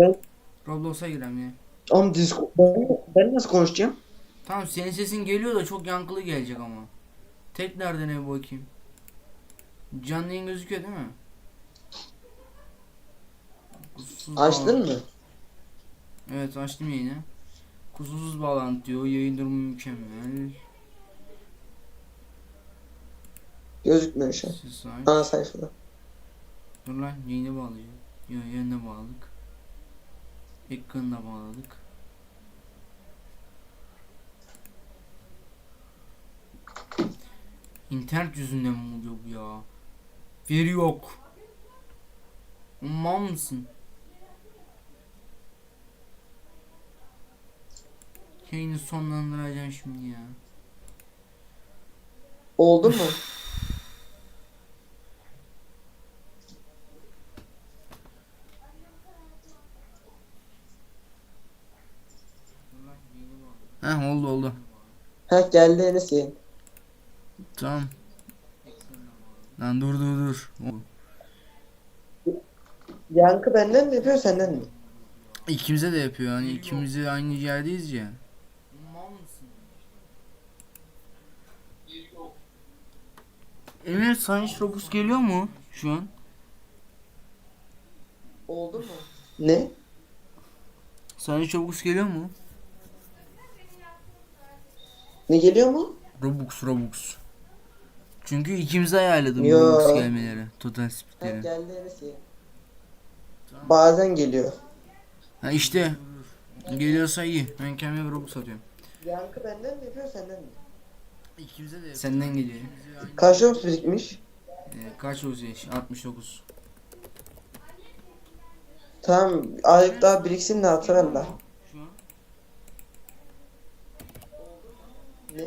Ben, Roblox'a girem ya. oğlum Discord, ben, ben nasıl konuşacağım? Tamam senin sesin geliyor da çok yankılı gelecek ama. Tek nerede ne bakayım. Canlı yayın gözüküyor değil mi? Kusursuz Açtın bağlantı. mı? Evet açtım yayını. Kusursuz bağlantı diyor. Yayın durumu mükemmel. Gözükmüyor şu an. Ses aç. Ana sayfada. Dur lan yayını bağlayacağım. Yo yayına bağladık. Ekranı da bağladık. İnternet yüzünden mi oluyor bu ya? Veri yok. Mal mısın? Yayını sonlandıracağım şimdi ya. Oldu mu? Heh oldu oldu. Ha geldi Enes yayın. Tamam. Lan dur dur dur. Yankı benden mi yapıyor senden mi? İkimize de yapıyor hani ikimiz de aynı yerdeyiz ya. Emir sana hiç geliyor mu şu an? Oldu mu? Ne? Sana hiç geliyor mu? Ne geliyor mu? Robux Robux. Çünkü ikimize ayarladım Yo. Robux gelmeleri. Total Ha speedleri. geldi. Bazen geliyor. Ha işte. Geliyorsa iyi. Ben kendime Robux atıyorum. Yankı benden mi yapıyor senden mi? İkimize de Senden geliyor. Kaç Robux birikmiş? Ee, kaç Robux yaş? 69. Tamam aylık daha biriksin de atarım da. Şu an? Ne?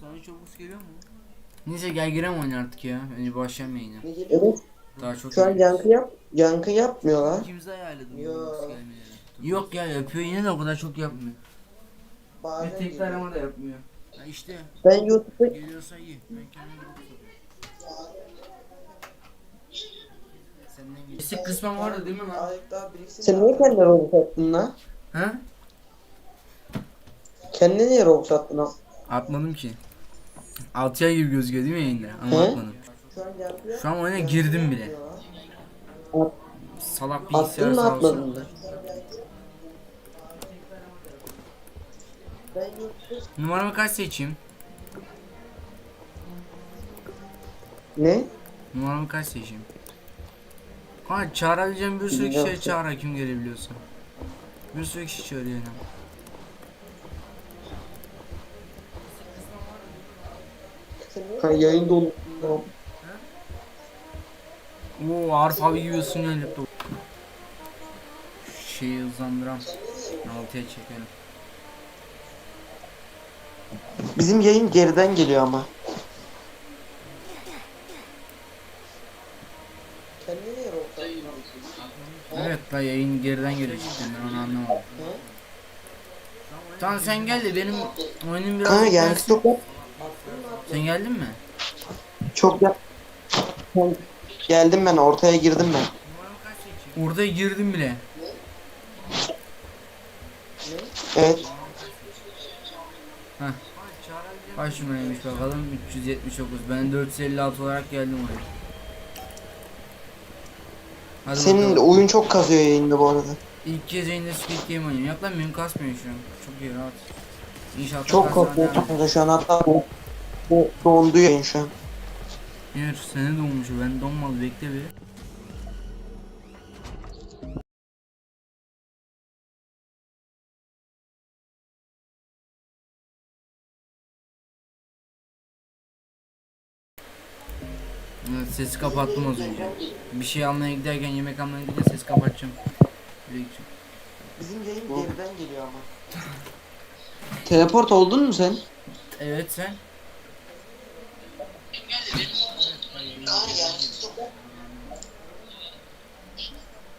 Sana hiç Robux geliyor mu? Neyse gel girem oyna artık ya. Önce başlayalım yayına. Ne geliyor? Evet. Daha çok Şu an geliyor. yankı yap. Yankı yapmıyorlar. İkimize ayarladım Yo. Yok ya yapıyor yine de o kadar çok yapmıyor. Bazen Ve tek geliyor. arama da yapmıyor. Ha işte Ben YouTube'da geliyorsa iyi. Ben kendime Robux atıyorum. Senden geliyor. Eksik kısmım vardı değil mi lan? aylık daha biriksin. Sen niye kendine Robux attın lan? Ha? Kendine niye Robux attın lan? Atmadım ki. 6 ay gibi gözüküyor değil mi yayında? Ama He? atmadım. Şu an oyuna girdim bile. At- Salak bilgisayar Attın mı sağ olsun. atmadın mı? Ben YouTube'da... Numaramı kaç seçeyim? Ne? Numaramı kaç seçeyim? Ha çağırabileceğim bir sürü Bilmiyorum kişiye ki. çağır kim gelebiliyorsa. Bir sürü kişi çağırıyor yine. Ha yayında ol. Oo Arif abi gibi ısınıyor laptop. Şeyi hızlandıram. Altıya çekelim. Bizim yayın geriden geliyor ama. Evet da yayın geriden geliyor cidden ben onu anlamadım. Tamam sen gel de benim oyunum biraz Kanka yüklensin. Sen geldin mi? Çok. Ben- Geldim ben ortaya girdim ben. Orada girdim bile. Evet. Kaç numaraymış bakalım 379 ben 456 olarak geldim oraya. Hadi Senin bakalım. oyun çok kazıyor yayında bu arada. İlk kez yayında Squid Game oynuyorum. Yok lan benim kasmıyor şu an. Çok iyi rahat. İnşallah Çok kanka şu an hatta bu dondu yayın şu an. Yürü seni donmuş ben donmadı bekle bir. Evet sesi kapattım az önce. Bir şey almaya giderken yemek almaya giderken sesi kapatacağım. Gideceğim. Bizim yayın geriden geliyor ama. Teleport oldun mu sen? Evet sen.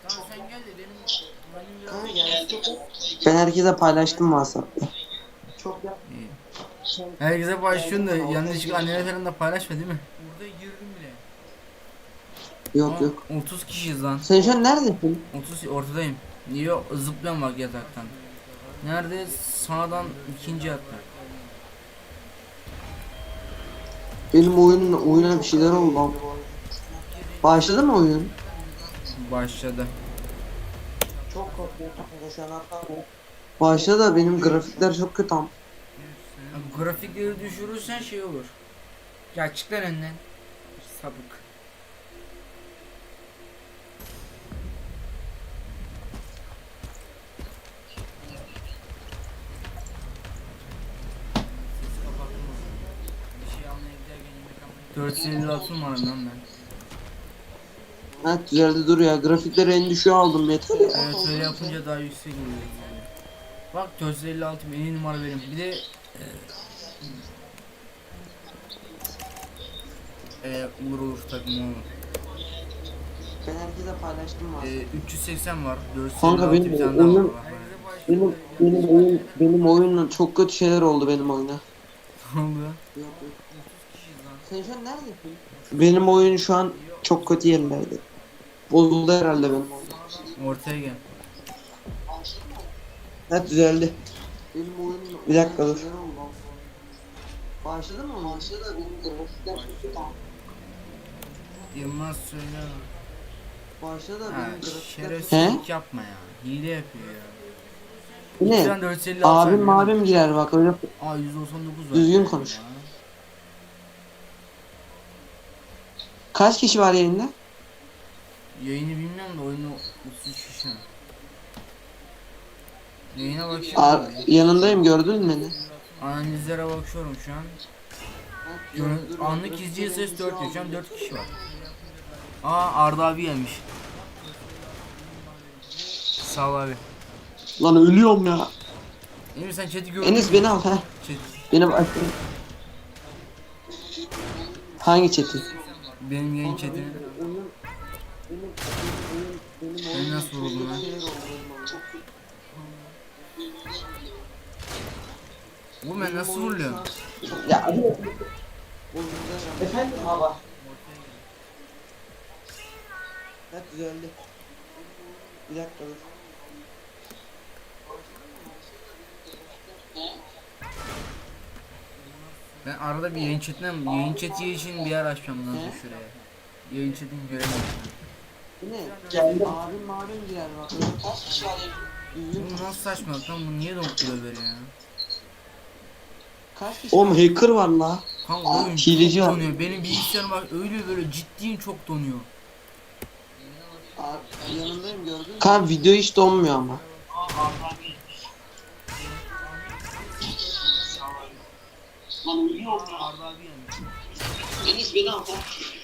Tamam sen gel de benim oyunum biraz- Ben herkese paylaştım WhatsApp'ta. Çok yap. İyi. Herkese paylaşıyorsun da yanlışlıkla annene falan da paylaşma değil mi? Burada girdim bile. Yok yok. 30 kişiyiz lan. Sen şu an neredesin? 30 ortadayım. Niye zıplıyorum bak yataktan. Nerede? Sağdan ikinci yatta. Benim oyunumla oyuna bir şeyler oldu. Başladı mı oyun? Başladı. Çok korkuyorum şu an. Başladı benim grafikler çok kötü tam. Grafikleri düşürürsen şey olur. Ya çık önden. Sabık. 456 numaram lan ben. Evet düzeldi dur ya grafikleri en düşüğe aldım yeter ya. Evet öyle yapınca daha yüksek oluyor yani. Bak 456 en iyi numara benim. Bir de e, e, Uğur Uğur takımı olur. Ben herkese paylaştım var. E, 380 var. 456 Kanka benim bir tane daha var. oyunum, benim, benim, oyun, benim oyunla çok kötü şeyler oldu benim oyuna. Ne oldu? Sen şu an neredesin? Benim oyun şu an çok kötü yerlerde. Bozuldu herhalde benim oyun. Ortaya gel. Evet düzeldi. Benim oyun Bir dakika dur. Başladı mı? Başladı benim grafikler kötü. Yılmaz söyle. Başladı da Ha, benim grafikler şerefsizlik yapma ya. Hile yapıyor ya. Ne? an 456 Abim abim girer bak öyle. Aa 199 var. Düzgün konuş. Ya. Kaç kişi var yayında? Yayını bilmiyorum da oyunu 33 kişi. var. Yayına bakıyorum. Ar yanındayım gördün mü beni? Analizlere bakıyorum şu an. Gör- anlık izleyici ses 4 diyor. Şu an 4 kişi var. Aa Arda abi gelmiş. Sağ ol abi. Lan ölüyorum ya. Emir sen chat'i gördün Enes mü? beni al ha. Chat. Benim Hangi chat'i? Benim yayın chat'ini. Ben nasıl vuruldum lan? Oğlum ben nasıl vuruluyorum? Ya abi. Efendim baba. Evet düzeldi. Bir dakika dur. Ben arada bir yayın chat'inden yayın chat'i için bir yer açacağım bundan sonra şuraya. Yayın chat'ini göremiyorum. Bu ne? Geldi. Abim abim girer bak. Kaç kişi var. Bu nasıl saçmalık lan bu niye donduruyor böyle ya? Kaç kişi Oğlum hacker var la. Kanka oyun hileci çok var. donuyor. Benim bilgisayarım bak öyle böyle ciddiyim çok donuyor. Abi yanındayım gördün mü? Kan video hiç donmuyor ama.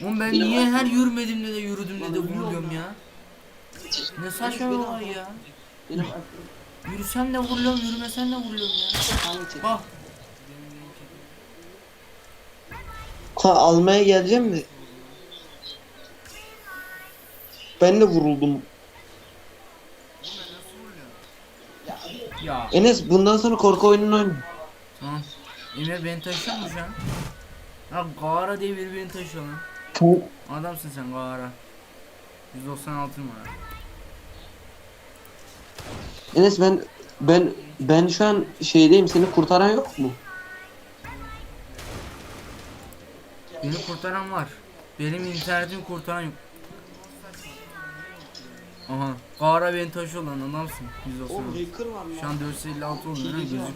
Oğlum ben niye her yürümediğimde de yürüdüğümde de vuruluyorum ya? Ne saçma olay ya. Yürüsem de vuruluyorum, yürümesem de vuruluyorum ya. Bak. Kan almaya geleceğim mi? Ben de vuruldum. Ya. Enes bundan sonra korku oyununu oyna. Tamam. Emre beni taşıyor mu şu an? Ha Gara diye biri beni taşıyor lan. Adamsın sen Gara. 196 numara. Enes ben ben ben şu an şeydeyim seni kurtaran yok mu? Beni kurtaran var. Benim internetimi kurtaran yok. Aha. Gara beni taşıyor lan adamsın. 196. hacker var mı? Şu an 456 oluyor lan gözükmüyor.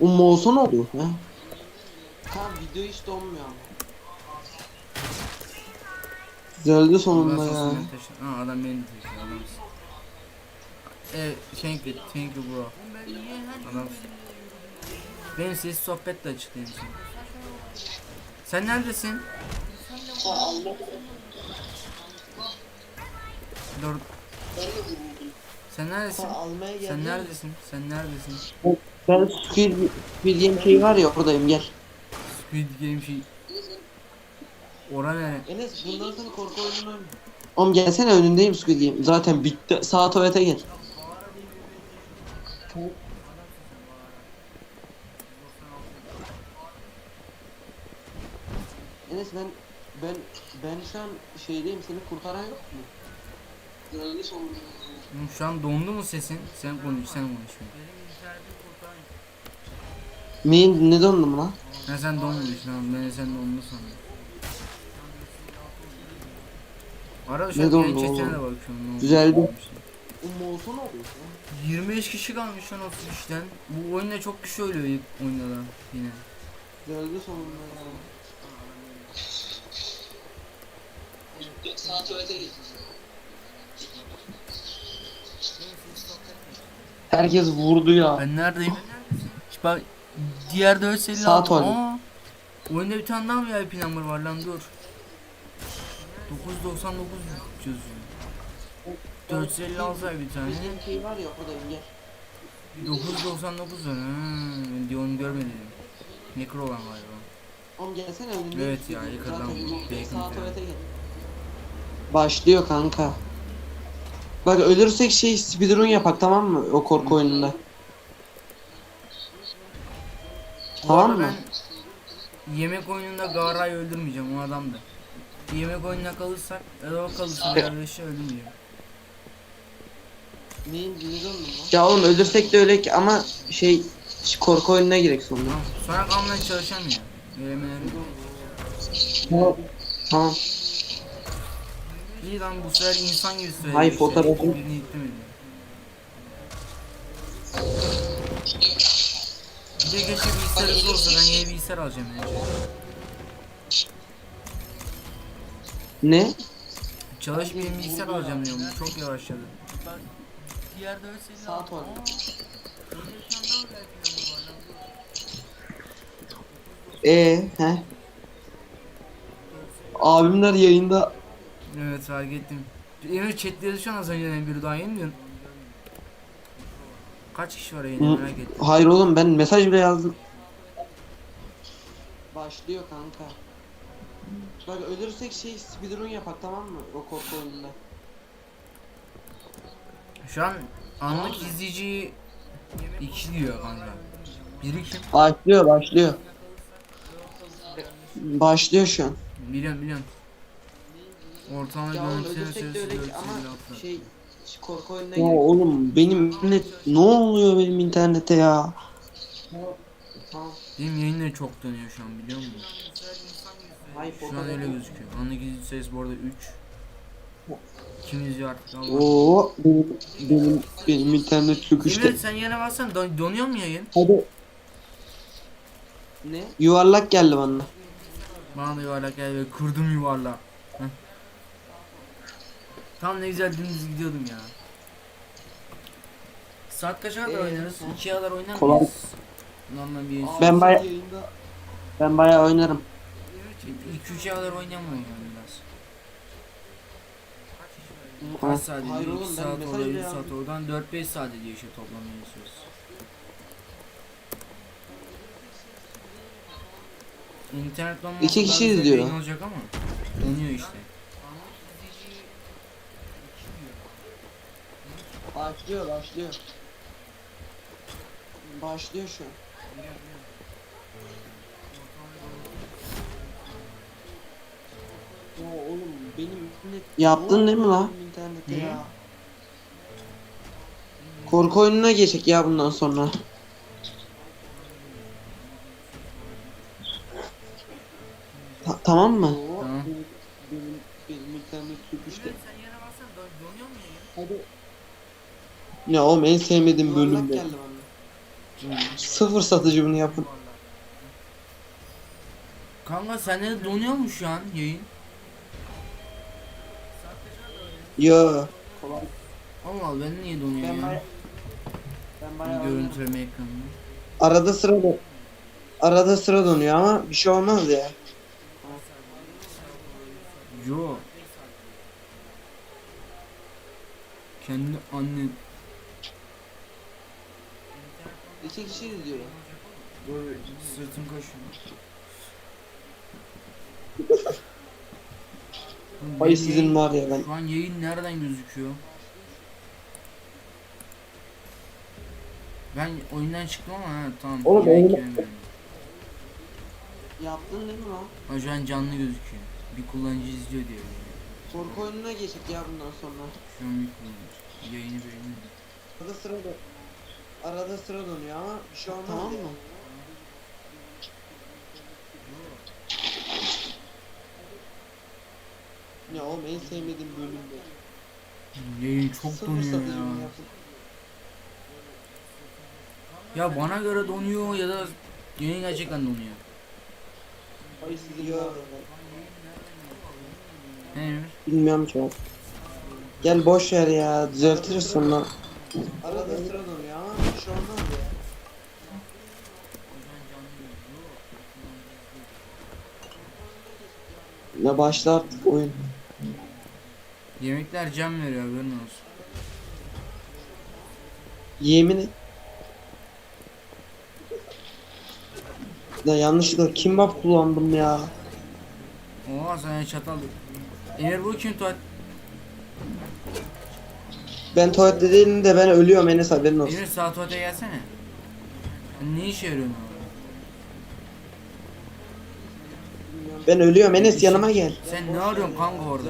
O mouse'a ne oluyor ha? Kan video hiç donmuyor ama. Düzeldi sonunda ya. Ha adam beni taşıyor adamsın. Evet thank you thank you bro. Adamsın. Benim ses sohbetle açıklayayım sana. Sen neredesin? Dur. Sen neredesin? Almaya Sen neredesin? Sen neredesin? Ben Squid, Squid Game şey var ya oradayım gel. Squid Game şey. Ora nere? Enes bundan sonra korku oyununu oyna. Oğlum gelsene önündeyim Squid Game. Zaten bitti. Sağ tuvalete gel. Enes ben ben ben şu an şeydeyim seni kurtaran yok mu? Sonunda. Oğlum Şu an dondu mu sesin? Sen konuş, sen konuş. Neyin ne döndüm lan? Ha sen donmuş lan, ben de sen dondu sandım. Arada şu Ne an dondu yayın chatine oğlum? de bakıyorum. ne ne olmuş. O molson oluyor ya. 25 kişi kalmış lan 33'ten. Bu oyunda çok kişi ölüyor ilk oyunda da yine. Gölge sonunda ya. Saat tuvalete git. Herkes vurdu ya. Ben neredeyim? Bak diğer 456 Sağ tuvalet. Aa, Oyunda bir tane daha VIP number var lan dur. 999 yazıyor. 456 var bir tane. Bizim şey var ya o da engel. 999 var. Ben diyor onu görmedim. Necro olan galiba. Oğlum gelsene önünde. Evet ya, Saat falan. tuvalete gel. Başlıyor kanka. Bak ölürsek şey speedrun yapak tamam mı o korku oyununda. Tamam mı? Ben yemek oyununda Gara'yı öldürmeyeceğim o adamdı. Yemek oyununa kalırsak ya da o kalırsa Evet. kardeşi öldürmeyeceğim. Neyin Ya oğlum ölürsek de ölek ama şey korku oyununa girek sonra. Tamam. Sonra kalmadan çalışamıyor. Veremeleri. Tamam. İyi lan bu sefer insan gibi söyledi. Hay, işte. fotoğrafı- Birini yüklemedi. Bir de keşke bilgisayarı olsa ben yeni bilgisayar alacağım bence. Ne? Çalış bir bilgisayar alacağım diyorum. Çok yavaşladı. Diğer dört Saat var. Ee, he. Abimler yayında Evet fark ettim. Emir chatleri şu an az önce biri daha yeni diyorsun. Kaç kişi var yayında merak ettim. Hayır oğlum ben mesaj bile yazdım. Başlıyor kanka. Bak ölürsek şey speedrun yapak tamam mı o korku oyununda. Şu an anlık izleyici 2 diyor kanka. Biri kim? Başlıyor başlıyor. Başlıyor şu an. Biliyorum biliyorum. Ortalama Ya oğlum görüntülerin ölürsek de süresi ölek ama 456. şey korku oyununa Ya girek. oğlum benim internet ne oluyor benim internete ya? Tamam. Benim yayın da çok dönüyor şu an biliyor musun? Hayır Şu an öyle gözüküyor. Anlık izleyici sayısı bu arada 3. Kim izliyor artık Allah. Oo benim benim benim internet çöküşte. Emir sen yine baksan don donuyor mu yayın? Hadi. Ne? Yuvarlak geldi bana. Bana da yuvarlak geldi ve kırdım yuvarlağı. Tam ne güzel dümdüz gidiyordum ya. Saat kaça kadar Ee, oynarız? ha? 2'ye kadar oynar Kolay. mıyız? Normal bir Ben baya ben bayağı oynarım. 2-3'e kadar oynayalım o zaman biraz. Tamam. Kaç saat Hayır ediyor? oğlum, 2 ben saat mesaj orada, bile 3 saat yazdım. oradan 4-5 saat ediyor işte toplam söz. İnternet donması İki kişi güzel izliyor. yayın olacak ama donuyor işte. Başlıyor başlıyor. Başlıyor şu an. Ya oğlum benim internet Yaptın değil mi lan? İnternette ya. Korku oyununa geçecek ya bundan sonra. Ta- tamam mı? Tamam. Benim, benim internet çöküşte. Sen yere baksan donuyor mu yayın? Ya oğlum en sevmediğim bölümde. Sıfır satıcı bunu yapın. Kanka sende de donuyor mu şu an yayın? Ya. Allah Allah ben niye donuyor Ben ya? baya ben bayağı. Görüntüleme ekranında. Arada sıra da arada sıra donuyor ama bir şey olmaz ya. Yo. Kendi annen İki kişi izliyor. sırtım kaşıyor. Oğlum Ay sizin yayın- var ya ben. Şu an yayın nereden gözüküyor? Ben oyundan çıktım ama ha tamam. Oğlum, yemek oyunu- yemiyorum. Yaptın değil mi lan? Ama şu an canlı gözüküyor. Bir kullanıcı izliyor diyor. Korku oyununa geçtik ya bundan sonra. Şu an bir kullanıcı. Yayını. Arada sıra da arada sıra dönüyor ama bir şey olmaz. Tamam mı? Ya oğlum en sevmediğim bölüm bu. Yayın çok Sıfır donuyor ya. Ya bana göre donuyor ya da yayın gerçekten donuyor. Ay Emir? Bilmiyorum ki. Gel boş ver ya düzeltiriz sonra. Arada sıra dönüyor bir şey olmaz ya. Ya başla artık oyun. Yemekler can veriyor haberin olsun. Yemin et. Ya yanlışlıkla kimbap kullandım ya. Oha sana çatal. Emir bu kim tuvalet? Ben tuvalette değilim de ben ölüyorum Enes haberin olsun. Emir sağ tuvalete gelsene. Ne işe yarıyorsun? Ben ölüyorum Enes yanıma gel. Sen ne arıyorsun kanka orada?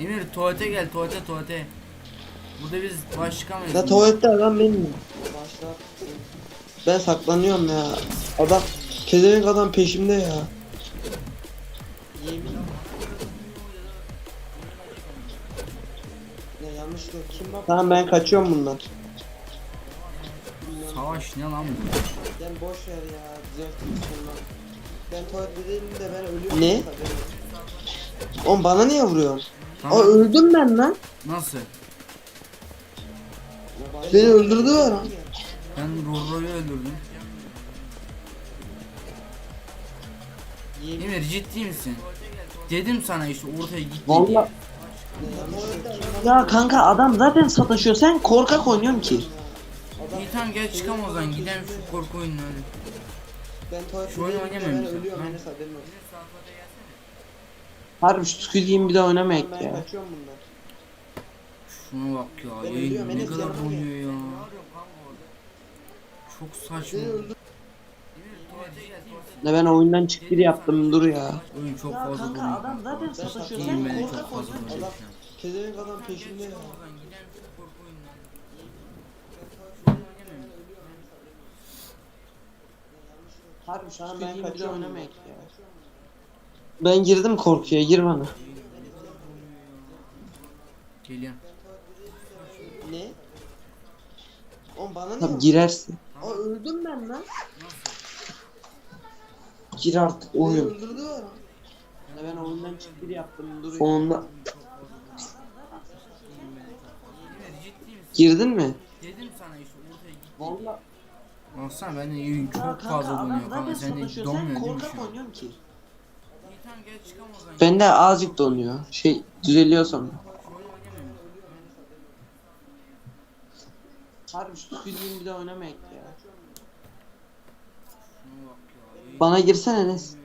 Emir tuvalete gel tuvalete tuvalete. Burada biz baş çıkamayız. Ya tuvalette adam benim. Ben saklanıyorum ya. Adam pezevenk adam peşimde ya. Yemin yanlışlıkla kim bak? Tamam ben kaçıyorum bundan. Savaş ne lan bu? Gel boş ver ya. Sonra. Ben tuvalette değilim de ben ölüyorum. Ne? Oğlum bana niye vuruyorsun? Aa Tamam. öldüm ben lan. Nasıl? Beni öldürdüler lan. Ben Rorro'yu öldürdüm. Emir ciddi misin? Dedim sana işte ortaya git. diye. Vallahi Ya kanka adam zaten sataşıyor. Sen korkak oynuyorsun ki. İyi tamam gel çıkalım o zaman gidelim şu korku oyununa. Ben Şu oyunu? Ha? Harbi şu Squid Game bir daha oynamayak ya. Şuna bak ya Ben yayın ölüyorum, ne Enes kadar yanıma gel. donuyor ya. Çok saçma. Ne ben oyundan çıktı yaptım dur ya. Oyun çok fazla donuyor. adam zaten sataşıyor. Yayın beni çok fazla donuyor. Kezevenk adam peşinde ya. Harbi şu an ben kaçıyorum oynamak ya. Ben girdim korkuya gir bana. Geliyorum. Ne? Oğlum bana ne? Tabii girersin. Aa öldüm ben lan. Gir artık oyun. öldürdüler. Ben oyundan çıktı yaptım dur. Sonunda. Girdin mi? Dedim sana işte ortaya git. Vallahi. Baksana ben de yayın çok fazla donuyor kanka. Sen de donmuyor değil mi şu an? oynuyorsun ki. Zaman. Bende azıcık donuyor. Şey düzeliyor sonra. Harbi şu bir daha oynamak ya. Şuna bak ya. yayın Bana girsene Enes.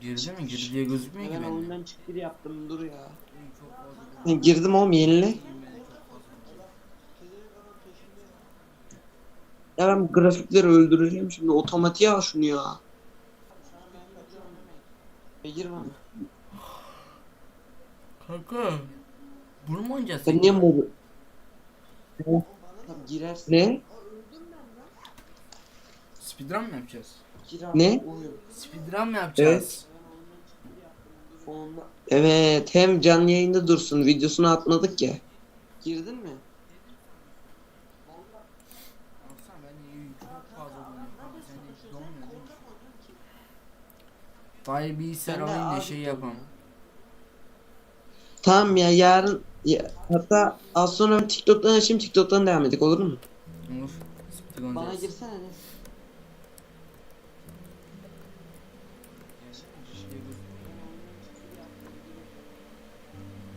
Girdi mi? Girdi diye gözükmüyor ki Ben bende. oyundan çıktı yaptım dur ya. Donuyor. Girdim oğlum yenile. Ya ben bu grafikleri öldüreceğim şimdi otomatiğe al şunu ya. E gir bana. Kanka. Bunu mu oynayacağız? Sen niye modu? Tamam girersin. Ne? Speedrun mı yapacağız? Ne? Speedrun mı yapacağız? Evet hem canlı yayında dursun videosunu atmadık ya. Girdin mi? Baksana ben de yayın çok fazla donuyor kanka. Sen de donmuyor değil mi? Bari bilgisayar Ben de alayım da abi şey yapam. Tamam ya yarın ya, hatta az sonra TikTok'tan açayım TikTok'tan devam edelim olur mu? Olur. Speedrun deriz. girsene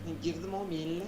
ne? Girdim oğlum yenile.